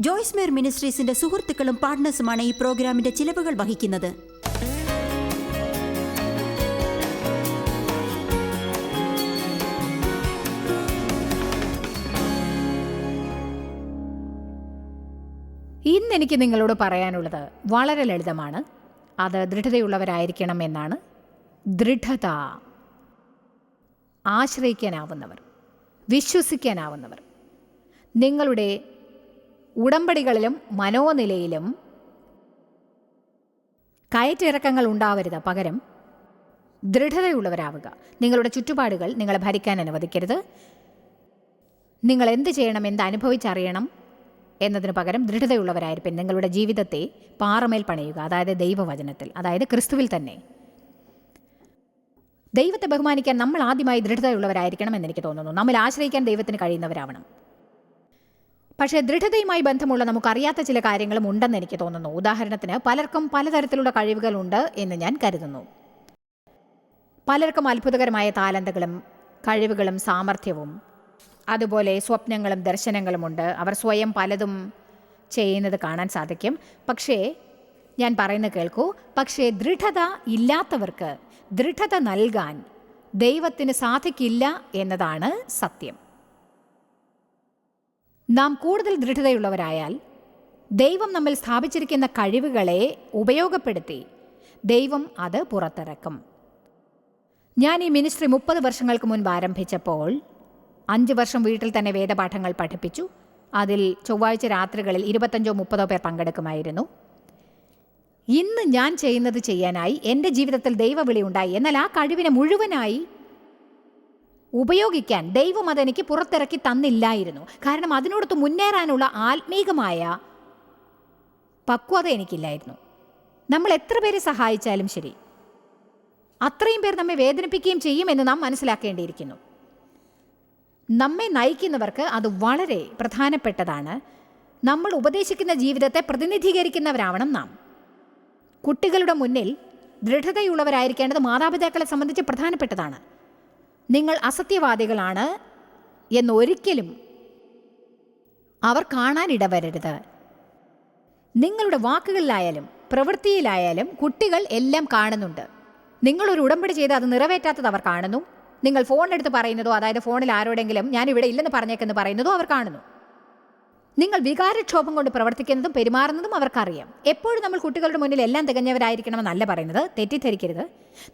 ജോയ്സ് മേർ മിനിസ്ട്രീസിന്റെ സുഹൃത്തുക്കളും പാർട്ട്നേഴ്സുമാണ് ഈ പ്രോഗ്രാമിന്റെ ചിലവുകൾ വഹിക്കുന്നത്. ഇന്ന് എനിക്ക് നിങ്ങളോട് പറയാനുള്ളത് വളരെ ലളിതമാണ്. അത് ദൃഢതയുള്ളവരായിരിക്കണം എന്നാണ് ദൃഢത. ആശ്രയിക്കാനാവുന്നവർ. വിശ്വസിക്കാനാവുന്നവർ. നിങ്ങളുടെ ഉടമ്പടികളിലും മനോനിലയിലും കയറ്റിറക്കങ്ങൾ ഉണ്ടാവരുത്. പകരം ദൃഢതയുള്ളവരാവുക. നിങ്ങളുടെ ചുറ്റുപാടുകൾ നിങ്ങളെ ഭരിക്കാൻ അനുവദിക്കരുത്. നിങ്ങൾ എന്ത് ചെയ്യണം എന്ത് അനുഭവിച്ചറിയണം എന്നതിന് പകരം ദൃഢതയുള്ളവരായിരിക്കും നിങ്ങളുടെ ജീവിതത്തെ പാറമേൽ പണിയുക. അതായത് ദൈവവചനത്തിൽ അതായത് ക്രിസ്തുവിൽ തന്നെ. ദൈവത്തെ ബഹുമാനിക്കാൻ നമ്മൾ ആദ്യമായി ദൃഢതയുള്ളവരായിരിക്കണം എന്ന് എനിക്ക് തോന്നുന്നു. നമ്മൾ ആശ്രയിക്കാൻ ദൈവത്തിന് കഴിയുന്നവരാവണം. പക്ഷേ ദൃഢതയുമായി ബന്ധമുള്ള നമുക്കറിയാത്ത ചില കാര്യങ്ങളും ഉണ്ടെന്ന് എനിക്ക് തോന്നുന്നു. ഉദാഹരണത്തിന് പലർക്കും പലതരത്തിലുള്ള കഴിവുകളുണ്ട് എന്ന് ഞാൻ കരുതുന്നു. പലർക്കും അത്ഭുതകരമായ താലന്തകളും കഴിവുകളും സാമർഥ്യവും അതുപോലെ സ്വപ്നങ്ങളും ദർശനങ്ങളുമുണ്ട് അവർ സ്വയം പലതും ചെയ്യുന്നത് കാണാൻ സാധിക്കും. പക്ഷേ ഞാൻ പറയുന്നത് കേൾക്കൂ. പക്ഷേ ദൃഢത ഇല്ലാത്തവർക്ക് ദൃഢത നൽകാൻ ദൈവത്തിന് സാധിക്കില്ല എന്നതാണ് സത്യം. നാം കൂടുതൽ ദൃഢതയുള്ളവരായാൽ ദൈവം നമ്മിൽ സ്ഥാപിച്ചിരിക്കുന്ന കഴിവുകളെ ഉപയോഗപ്പെടുത്തി ദൈവം അത് പുറത്തിറക്കും. ഞാൻ ഈ മിനിസ്ട്രി മുപ്പത് വർഷങ്ങൾക്ക് മുൻപ് ആരംഭിച്ചപ്പോൾ അഞ്ച് വർഷം വീട്ടിൽ തന്നെ വേദപാഠങ്ങൾ പഠിപ്പിച്ചു. അതിൽ ചൊവ്വാഴ്ച രാത്രികളിൽ ഇരുപത്തഞ്ചോ മുപ്പതോ പേർ പങ്കെടുക്കുമായിരുന്നു. ഇന്ന് ഞാൻ ചെയ്യുന്നത് ചെയ്യാനായി എന്റെ ജീവിതത്തിൽ ദൈവവിളി ഉണ്ടായി. എന്നാൽ ആ കഴിവിനെ മുഴുവനായി ഉപയോഗിക്കാൻ ദൈവം അതെനിക്ക് പുറത്തിറക്കി തന്നില്ലായിരുന്നു. കാരണം അതിനോടൊത്ത് മുന്നേറാനുള്ള ആത്മീകമായ പക്വത എനിക്കില്ലായിരുന്നു. നമ്മൾ എത്ര പേരെ സഹായിച്ചാലും ശരി. അത്രയും പേർ നമ്മെ വേദനിപ്പിക്കുകയും ചെയ്യുമെന്ന് നാം മനസ്സിലാക്കേണ്ടിയിരിക്കുന്നു. നമ്മെ നയിക്കുന്നവർക്ക് അത് വളരെ പ്രധാനപ്പെട്ടതാണ്. നമ്മൾ ഉപദേശിക്കുന്ന ജീവിതത്തെ പ്രതിനിധീകരിക്കുന്നവരാവണം നാം. കുട്ടികളുടെ മുന്നിൽ ദൃഢതയുള്ളവരായിരിക്കേണ്ടത് മാതാപിതാക്കളെ സംബന്ധിച്ച് പ്രധാനപ്പെട്ടതാണ്. നിങ്ങൾ അസത്യവാദികളാണ് എന്നൊരിക്കലും അവർ കാണാനിടവരരുത്. നിങ്ങളുടെ വാക്കുകളിലായാലും പ്രവൃത്തിയിലായാലും കുട്ടികൾ എല്ലാം കാണുന്നുണ്ട്. നിങ്ങളൊരു ഉടമ്പടി ചെയ്ത് അത് നിറവേറ്റാത്തത് അവർ കാണുന്നു. നിങ്ങൾ ഫോൺ എടുത്ത് പറയുന്നതോ അതായത് ഫോണിൽ ആരോടെങ്കിലും ഞാൻ ഇവിടെ ഇല്ലെന്ന് പറഞ്ഞേക്കെന്ന് പറയുന്നതോ അവർ കാണുന്നു. നിങ്ങൾ വികാരക്ഷോഭം കൊണ്ട് പ്രവർത്തിക്കുന്നതും പെരുമാറുന്നതും അവർക്കറിയാം. എപ്പോഴും നമ്മൾ കുട്ടികളുടെ മുന്നിൽ എല്ലാം തികഞ്ഞവരായിരിക്കണമെന്നല്ല പറയുന്നത്. തെറ്റിദ്ധരിക്കരുത്.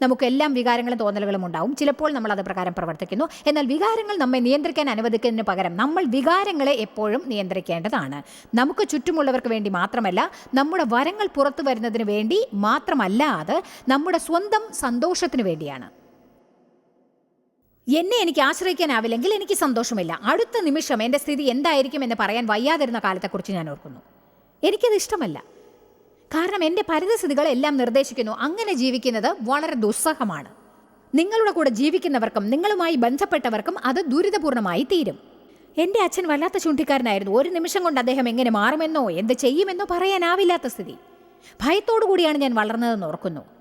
നമുക്കെല്ലാം വികാരങ്ങളും തോന്നലുകളും ഉണ്ടാവും. ചിലപ്പോൾ നമ്മൾ അത് പ്രകാരം പ്രവർത്തിക്കുന്നു. എന്നാൽ വികാരങ്ങൾ നമ്മെ നിയന്ത്രിക്കാൻ അനുവദിക്കുന്നതിന് പകരം നമ്മൾ വികാരങ്ങളെ എപ്പോഴും നിയന്ത്രിക്കേണ്ടതാണ്. നമുക്ക് ചുറ്റുമുള്ളവർക്ക് വേണ്ടി മാത്രമല്ല നമ്മുടെ വരങ്ങൾ പുറത്തു വരുന്നതിന് വേണ്ടി മാത്രമല്ല അത് നമ്മുടെ സ്വന്തം സന്തോഷത്തിന് വേണ്ടിയാണ്. എന്നെ എനിക്ക് ആശ്രയിക്കാനാവില്ലെങ്കിൽ എനിക്ക് സന്തോഷമില്ല. അടുത്ത നിമിഷം എന്റെ സ്ഥിതി എന്തായിരിക്കും എന്ന് പറയാൻ വയ്യാതിരുന്ന കാലത്തെക്കുറിച്ച് ഞാൻ ഓർക്കുന്നു. എനിക്കത് ഇഷ്ടമല്ല. കാരണം എന്റെ പരിതസ്ഥിതികൾ എല്ലാം നിർദ്ദേശിക്കുന്നു. അങ്ങനെ ജീവിക്കുന്നത് വളരെ ദുസ്സഹമാണ്. നിങ്ങളുടെ കൂടെ ജീവിക്കുന്നവർക്കും നിങ്ങളുമായി ബന്ധപ്പെട്ടവർക്കും അത് ദുരിതപൂർണമായി തീരും. എന്റെ അച്ഛൻ വല്ലാത്ത ചൂണ്ടിക്കാരനായിരുന്നു. ഒരു നിമിഷം കൊണ്ട് അദ്ദേഹം എങ്ങനെ മാറുമെന്നോ എന്ത് ചെയ്യുമെന്നോ പറയാനാവില്ലാത്ത സ്ഥിതി. ഭയത്തോടു കൂടിയാണ് ഞാൻ വളർന്നതെന്ന് ഓർക്കുന്നു.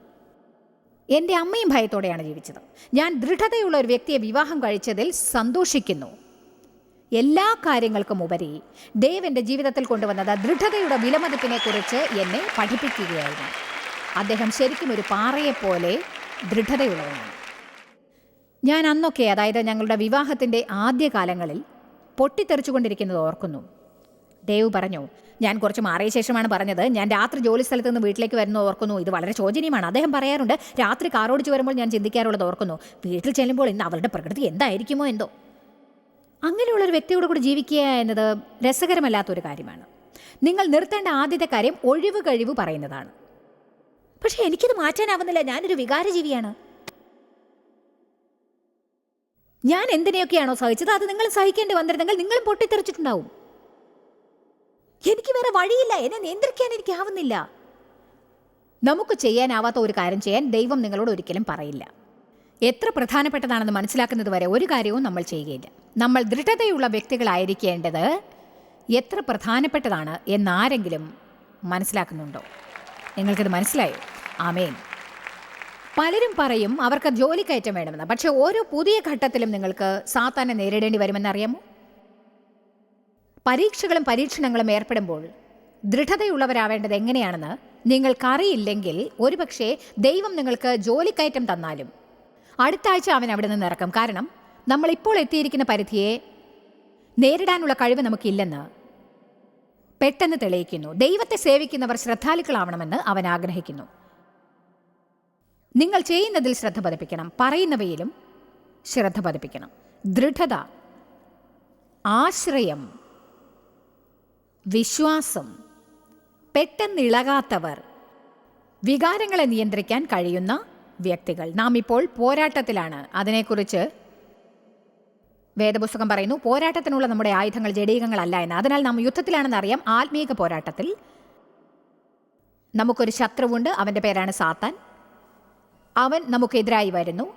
എന്റെ അമ്മയും ഭയത്തോടെയാണ് ജീവിച്ചത്. ഞാൻ ദൃഢതയുള്ള ഒരു വ്യക്തിയെ വിവാഹം കഴിച്ചതിൽ സന്തോഷിക്കുന്നു. എല്ലാ കാര്യങ്ങൾക്കും ഉപരി ദേവ് എന്റെ ജീവിതത്തിൽ കൊണ്ടുവന്നത് ദൃഢതയുടെ വിലമതിപ്പിനെ കുറിച്ച് എന്നെ പഠിപ്പിക്കുകയായിരുന്നു. അദ്ദേഹം ശരിക്കും ഒരു പാറയെപ്പോലെ ദൃഢതയുള്ളവനാണ്. ഞാൻ അന്നൊക്കെ അതായത് ഞങ്ങളുടെ വിവാഹത്തിന്റെ ആദ്യകാലങ്ങളിൽ പൊട്ടിത്തെറിച്ചുകൊണ്ടിരിക്കുന്നത് ഓർക്കുന്നു. ദേവ് പറഞ്ഞു ഞാൻ കുറച്ച് മാറിയ ശേഷമാണ് പറഞ്ഞത്. ഞാൻ രാത്രി ജോലി സ്ഥലത്ത് നിന്ന് വീട്ടിലേക്ക് വരുന്നത് ഓർക്കുന്നു. ഇത് വളരെ ശോചനീയമാണ്. അദ്ദേഹം പറയാറുണ്ട് രാത്രി കാറോടിച്ച് വരുമ്പോൾ ഞാൻ ചിന്തിക്കാറുള്ളത് ഓർക്കുന്നു. വീട്ടിൽ ചെല്ലുമ്പോൾ ഇന്ന് അവരുടെ പ്രകൃതി എന്തായിരിക്കുമോ എന്തോ. അങ്ങനെയുള്ള ഒരു വ്യക്തിയോട് കൂടി ജീവിക്കുക എന്നത് രസകരമല്ലാത്തൊരു കാര്യമാണ്. നിങ്ങൾ നിർത്തേണ്ട ആദ്യത്തെ കാര്യം ഒഴിവ് കഴിവ് പറയുന്നതാണ്. പക്ഷെ എനിക്കിത് മാറ്റാനാവുന്നില്ല. ഞാനൊരു വികാരജീവിയാണ്. ഞാൻ എന്തിനെയൊക്കെയാണോ സഹിച്ചത്? അത് നിങ്ങൾ സഹിക്കേണ്ടി വന്നിരുന്നെങ്കിൽ നിങ്ങളും പൊട്ടിത്തെറിച്ചിട്ടുണ്ടാവും. എനിക്ക് വേറെ വഴിയില്ല. എന്നെ നിയന്ത്രിക്കാൻ എനിക്കാവുന്നില്ല നമുക്ക് ചെയ്യാനാവാത്ത ഒരു കാര്യം ചെയ്യാൻ ദൈവം നിങ്ങളോട് ഒരിക്കലും പറയില്ല. എത്ര പ്രധാനപ്പെട്ടതാണെന്ന് മനസ്സിലാക്കുന്നത് വരെ ഒരു കാര്യവും നമ്മൾ ചെയ്യുകയില്ല. നമ്മൾ ദൃഢതയുള്ള വ്യക്തികളായിരിക്കേണ്ടത് എത്ര പ്രധാനപ്പെട്ടതാണ് എന്നാരെങ്കിലും മനസ്സിലാക്കുന്നുണ്ടോ? നിങ്ങൾക്കത് മനസ്സിലായോ? ആമേൻ. പലരും പറയും അവർക്ക് ജോലി കയറ്റം വേണമെന്ന്. പക്ഷേ ഓരോ പുതിയ ഘട്ടത്തിലും നിങ്ങൾക്ക് സാത്താനെ നേരിടേണ്ടി വരുമെന്ന് അറിയാമോ? പരീക്ഷകളും പരീക്ഷണങ്ങളും ഏർപ്പെടുമ്പോൾ ദൃഢതയുള്ളവരാവേണ്ടത് എങ്ങനെയാണെന്ന് നിങ്ങൾക്കറിയില്ലെങ്കിൽ ഒരുപക്ഷെ ദൈവം നിങ്ങൾക്ക് ജോലിക്കയറ്റം തന്നാലും. അടുത്ത ആഴ്ച അവൻ അവിടെ നിന്ന് ഇറക്കും കാരണം നമ്മൾ ഇപ്പോൾ എത്തിയിരിക്കുന്ന പരിധിയെ നേരിടാനുള്ള കഴിവ് നമുക്കില്ലെന്ന് പെട്ടെന്ന് തെളിയിക്കുന്നു. ദൈവത്തെ സേവിക്കുന്നവർ ശ്രദ്ധാലുക്കളാവണമെന്ന് അവൻ ആഗ്രഹിക്കുന്നു. നിങ്ങൾ ചെയ്യുന്നതിൽ ശ്രദ്ധ പതിപ്പിക്കണം. പറയുന്നവയിലും ശ്രദ്ധ പതിപ്പിക്കണം. ദൃഢത ആശ്രയം വിശ്വാസം. പെട്ടെന്നിളകാത്തവർ. വികാരങ്ങളെ നിയന്ത്രിക്കാൻ കഴിയുന്ന വ്യക്തികൾ. നാം ഇപ്പോൾ പോരാട്ടത്തിലാണ്. അതിനെക്കുറിച്ച് വേദപുസ്തകം പറയുന്നു പോരാട്ടത്തിനുള്ള നമ്മുടെ ആയുധങ്ങൾ ജഡീകങ്ങളല്ല എന്ന്. അതിനാൽ നാം യുദ്ധത്തിലാണെന്ന് അറിയാം. ആത്മീക പോരാട്ടത്തിൽ നമുക്കൊരു ശത്രുവുണ്ട്. അവന്റെ പേരാണ് സാത്താൻ. അവൻ നമുക്കെതിരായി വരുന്നു.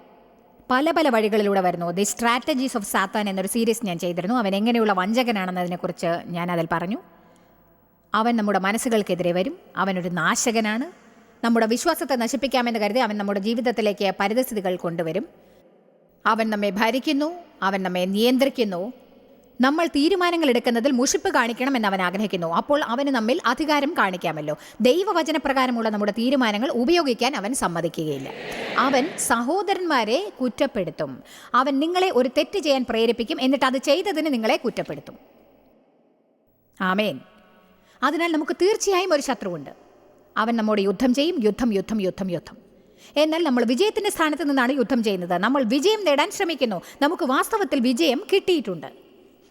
പല പല വഴികളിലൂടെ വരുന്നു. ദി സ്ട്രാറ്റജീസ് ഓഫ് സാത്താൻ എന്നൊരു സീരീസ് ഞാൻ ചെയ്തിരുന്നു. അവൻ എങ്ങനെയുള്ള വഞ്ചകനാണെന്നതിനെക്കുറിച്ച് ഞാൻ അതിൽ പറഞ്ഞു. അവൻ നമ്മുടെ മനസ്സുകൾക്കെതിരെ വരും. അവനൊരു നാശകനാണ്. നമ്മുടെ വിശ്വാസത്തെ നശിപ്പിക്കാമെന്ന് കരുതി അവൻ നമ്മുടെ ജീവിതത്തിലേക്ക് പരിതസ്ഥിതികൾ കൊണ്ടുവരും. അവൻ നമ്മെ ഭരിക്കുന്നു. അവൻ നമ്മെ നിയന്ത്രിക്കുന്നു. നമ്മൾ തീരുമാനങ്ങൾ എടുക്കുന്നതിൽ മുഷിപ്പ് കാണിക്കണം എന്ന് അവൻ ആഗ്രഹിക്കുന്നു. അപ്പോൾ അവന് നമ്മിൽ അധികാരം കാണിക്കാമല്ലോ. ദൈവവചനപ്രകാരമുള്ള നമ്മുടെ തീരുമാനങ്ങൾ ഉപയോഗിക്കാൻ അവൻ സമ്മതിക്കുകയില്ല. അവൻ സഹോദരന്മാരെ കുറ്റപ്പെടുത്തും. അവൻ നിങ്ങളെ ഒരു തെറ്റ് ചെയ്യാൻ പ്രേരിപ്പിക്കും. എന്നിട്ട് അത് ചെയ്തതിന് നിങ്ങളെ കുറ്റപ്പെടുത്തും. ആമേൻ. അതിനാൽ നമുക്ക് തീർച്ചയായും ഒരു ശത്രുവുണ്ട്. അവൻ നമ്മോട് യുദ്ധം ചെയ്യും യുദ്ധം യുദ്ധം യുദ്ധം യുദ്ധം. എന്നാൽ നമ്മൾ വിജയത്തിന്റെ സ്ഥാനത്ത് നിന്നാണ് യുദ്ധം ചെയ്യുന്നത്. നമ്മൾ വിജയം നേടാൻ ശ്രമിക്കുന്നു. നമുക്ക് വാസ്തവത്തിൽ വിജയം കിട്ടിയിട്ടുണ്ട്.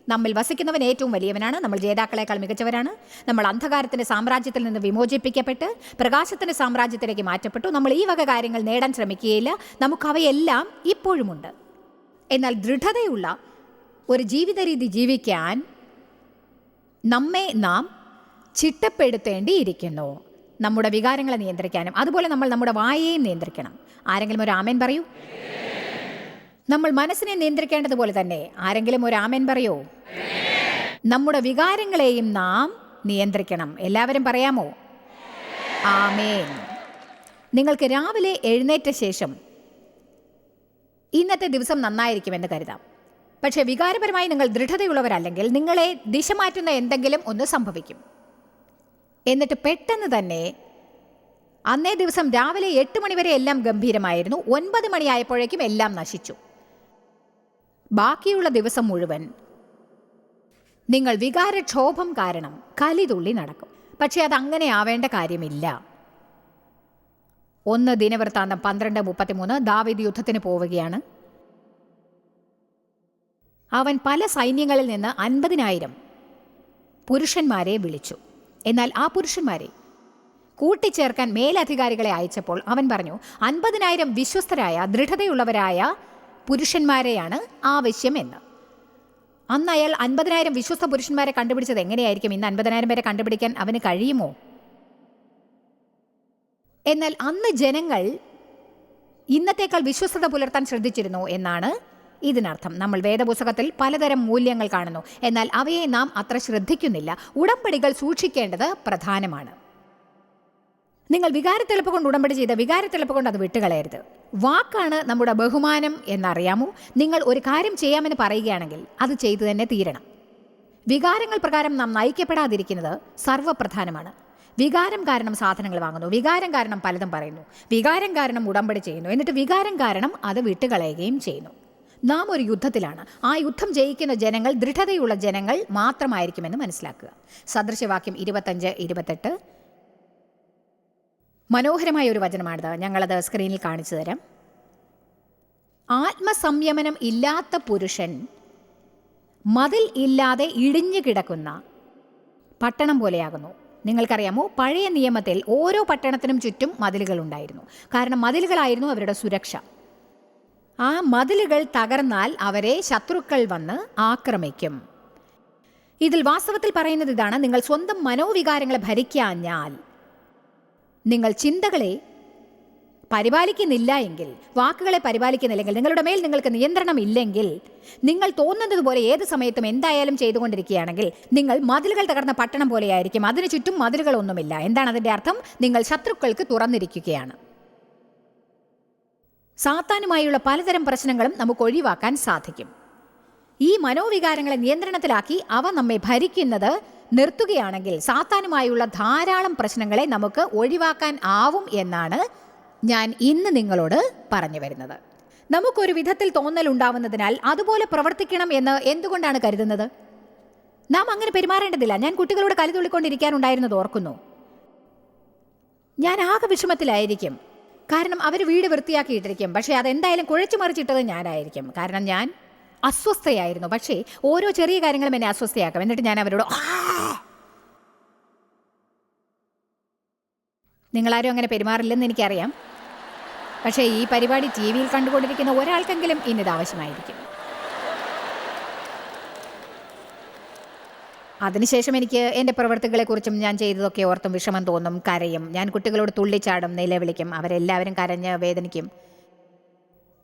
നമ്മിൽ വസിക്കുന്നവൻ ഏറ്റവും വലിയവനാണ്. നമ്മൾ ജേതാക്കളെക്കാൾ മികച്ചവരാണ്. നമ്മൾ അന്ധകാരത്തിന്റെ സാമ്രാജ്യത്തിൽ നിന്ന് വിമോചിപ്പിക്കപ്പെട്ട് പ്രകാശത്തിന്റെ സാമ്രാജ്യത്തിലേക്ക് മാറ്റപ്പെട്ടു. നമ്മൾ ഈ വക കാര്യങ്ങൾ നേടാൻ ശ്രമിക്കുകയില്ല. നമുക്കവയെല്ലാം ഇപ്പോഴുമുണ്ട്. എന്നാൽ ദൃഢതയുള്ള ഒരു ജീവിത രീതി ജീവിക്കാൻ നമ്മെ നാം ചിട്ടപ്പെടുത്തേണ്ടിയിരിക്കുന്നു. നമ്മുടെ വികാരങ്ങളെ നിയന്ത്രിക്കാനും അതുപോലെ നമ്മൾ നമ്മുടെ വായയെയും നിയന്ത്രിക്കണം. ആരെങ്കിലും ഒരു ആമേൻ പറയൂ? നമ്മൾ മനസ്സിനെ നിയന്ത്രിക്കേണ്ടതുപോലെ തന്നെ ആരെങ്കിലും ഒരു ആമേൻ പറയൂ? നമ്മുടെ വികാരങ്ങളെയും നാം നിയന്ത്രിക്കണം. എല്ലാവരും പറയാമോ? ആമേൻ. നിങ്ങൾക്ക് രാവിലെ എഴുന്നേറ്റ ശേഷം ഇന്നത്തെ ദിവസം നന്നായിരിക്കുമെന്ന് കരുതാം. പക്ഷേ വികാരപരമായി നിങ്ങൾ ദൃഢതയുള്ളവരല്ലെങ്കിൽ നിങ്ങളെ ദിശ മാറ്റുന്ന എന്തെങ്കിലും ഒന്ന് സംഭവിക്കും. എന്നിട്ട് പെട്ടെന്ന് തന്നെ അന്നേ ദിവസം രാവിലെ എട്ട് മണിവരെ എല്ലാം ഗംഭീരമായിരുന്നു. ഒൻപത് മണിയായപ്പോഴേക്കും എല്ലാം നശിച്ചു. ബാക്കിയുള്ള ദിവസം മുഴുവൻ നിങ്ങൾ വികാരക്ഷോഭം കാരണം കലിതുള്ളി നടക്കും. പക്ഷേ അത് അങ്ങനെ ആവേണ്ട കാര്യമില്ല. ഒന്ന് ദിനവൃത്താന്തം പന്ത്രണ്ട് മുപ്പത്തിമൂന്ന് ദാവിദ് യുദ്ധത്തിന് പോവുകയാണ്. അവൻ പല സൈന്യങ്ങളിൽ നിന്ന് അൻപതിനായിരം പുരുഷന്മാരെ വിളിച്ചു. എന്നാൽ ആ പുരുഷന്മാരെ കൂട്ടിച്ചേർക്കാൻ മേലധികാരികളെ അയച്ചപ്പോൾ അവൻ പറഞ്ഞു അൻപതിനായിരം വിശ്വസ്തരായ ദൃഢതയുള്ളവരായ പുരുഷന്മാരെയാണ് ആവശ്യമെന്ന്. അന്ന് അയാൾ അൻപതിനായിരം വിശ്വസ്ത പുരുഷന്മാരെ കണ്ടുപിടിച്ചത് എങ്ങനെയായിരിക്കും? ഇന്ന് അൻപതിനായിരം പേരെ കണ്ടുപിടിക്കാൻ അവന് കഴിയുമോ? എന്നാൽ അന്ന് ജനങ്ങൾ ഇന്നത്തേക്കാൾ വിശ്വസ്തത പുലർത്താൻ ശ്രദ്ധിച്ചിരുന്നു എന്നാണ് ഇതിനർത്ഥം നമ്മൾ വേദപുസ്തകത്തിൽ പലതരം മൂല്യങ്ങൾ കാണുന്നു. എന്നാൽ അവയെ നാം അത്ര ശ്രദ്ധിക്കുന്നില്ല. ഉടമ്പടികൾ സൂക്ഷിക്കേണ്ടത് പ്രധാനമാണ്. നിങ്ങൾ വികാരത്തെളുപ്പ് കൊണ്ട് ഉടമ്പടി ചെയ്ത വികാരത്തെളുപ്പ് കൊണ്ട് അത് വിട്ടുകളയരുത്. വാക്കാണ് നമ്മുടെ ബഹുമാനം എന്നറിയാമോ? നിങ്ങൾ ഒരു കാര്യം ചെയ്യാമെന്ന് പറയുകയാണെങ്കിൽ അത് ചെയ്തു തന്നെ തീരണം. വികാരങ്ങൾ പ്രകാരം നാം നയിക്കപ്പെടാതിരിക്കുന്നത് സർവപ്രധാനമാണ് വികാരം കാരണം സാധനങ്ങൾ വാങ്ങുന്നു. വികാരം കാരണം പലതും പറയുന്നു. വികാരം കാരണം ഉടമ്പടി ചെയ്യുന്നു. എന്നിട്ട് വികാരം കാരണം അത് വിട്ടുകളയുകയും ചെയ്യുന്നു. നാം ഒരു യുദ്ധത്തിലാണ്. ആ യുദ്ധം ജയിക്കുന്ന ജനങ്ങൾ ദൃഢതയുള്ള ജനങ്ങൾ മാത്രമായിരിക്കുമെന്ന് മനസ്സിലാക്കുക. സദൃശവാക്യം ഇരുപത്തഞ്ച് ഇരുപത്തെട്ട്. മനോഹരമായ ഒരു വചനമാണിത്. ഞങ്ങളത് സ്ക്രീനിൽ കാണിച്ചു തരാം. ആത്മസംയമനം ഇല്ലാത്ത പുരുഷൻ മതിൽ ഇല്ലാതെ ഇടിഞ്ഞു കിടക്കുന്ന പട്ടണം പോലെയാകുന്നു. നിങ്ങൾക്കറിയാമോ? പഴയ നിയമത്തിൽ ഓരോ പട്ടണത്തിനും ചുറ്റും മതിലുകൾ ഉണ്ടായിരുന്നു. കാരണം മതിലുകളായിരുന്നു അവരുടെ സുരക്ഷ. ആ മതിലുകൾ തകർന്നാൽ അവരെ ശത്രുക്കൾ വന്ന് ആക്രമിക്കും. ഇതിൽ വാസ്തവത്തിൽ പറയുന്നത് ഇതാണ്. നിങ്ങൾ സ്വന്തം മനോവികാരങ്ങളെ ഭരിക്കാഞ്ഞാൽ നിങ്ങൾ ചിന്തകളെ പരിപാലിക്കുന്നില്ല എങ്കിൽ വാക്കുകളെ പരിപാലിക്കുന്നില്ലെങ്കിൽ നിങ്ങളുടെ മേൽ നിങ്ങൾക്ക് നിയന്ത്രണം ഇല്ലെങ്കിൽ നിങ്ങൾ തോന്നുന്നത് പോലെ ഏത് സമയത്തും എന്തായാലും ചെയ്തുകൊണ്ടിരിക്കുകയാണെങ്കിൽ നിങ്ങൾ മതിലുകൾ തകർന്ന പട്ടണം പോലെയായിരിക്കും. അതിനു ചുറ്റും മതിലുകളൊന്നുമില്ല. എന്താണ് അതിന്റെ അർത്ഥം? നിങ്ങൾ ശത്രുക്കൾക്ക് തുറന്നിരിക്കുകയാണ്. സാത്താനുമായുള്ള പലതരം പ്രശ്നങ്ങളും നമുക്ക് ഒഴിവാക്കാൻ സാധിക്കും. ഈ മനോവികാരങ്ങളെ നിയന്ത്രണത്തിലാക്കി അവ നമ്മെ ഭരിക്കുന്നത് നിർത്തുകയാണെങ്കിൽ സാത്താനുമായുള്ള ധാരാളം പ്രശ്നങ്ങളെ നമുക്ക് ഒഴിവാക്കാൻ ആവും എന്നാണ് ഞാൻ ഇന്ന് നിങ്ങളോട് പറഞ്ഞു വരുന്നത്. നമുക്കൊരു വിധത്തിൽ തോന്നൽ ഉണ്ടാവുന്നതിനാൽ അതുപോലെ പ്രവർത്തിക്കണം എന്ന് എന്തുകൊണ്ടാണ് കരുതുന്നത്? നാം അങ്ങനെ പെരുമാറേണ്ടതില്ല. ഞാൻ കുട്ടികളോട് കലി തുള്ളിക്കൊണ്ടിരിക്കാനുണ്ടായിരുന്നത് ഓർക്കുന്നു. ഞാൻ ആകെ വിഷമത്തിലായിരിക്കും. കാരണം അവർ വീട് വൃത്തിയാക്കിയിട്ടിരിക്കും. പക്ഷേ അതെന്തായാലും കുഴച്ചു മറിച്ചിട്ടത് ഞാനായിരിക്കും. കാരണം ഞാൻ അസ്വസ്ഥയായിരുന്നു. പക്ഷേ ഓരോ ചെറിയ കാര്യങ്ങളും എന്നെ അസ്വസ്ഥയാക്കും. എന്നിട്ട് ഞാൻ അവരോട്! നിങ്ങളാരും അങ്ങനെ പെരുമാറില്ലെന്ന് എനിക്കറിയാം. പക്ഷേ ഈ പരിപാടി ടി വിയിൽ കണ്ടുകൊണ്ടിരിക്കുന്ന ഒരാൾക്കെങ്കിലും ഇന്നിത് ആവശ്യമായിരിക്കും. അതിനുശേഷം എനിക്ക് എന്റെ പ്രവർത്തികളെക്കുറിച്ചും ഞാൻ ചെയ്തതൊക്കെ ഓർത്തും വിഷമം തോന്നും കരയും. ഞാൻ കുട്ടികളോട് തുള്ളിച്ചാടും നിലവിളിക്കും. അവരെല്ലാവരും കരഞ്ഞ് വേദനിക്കും.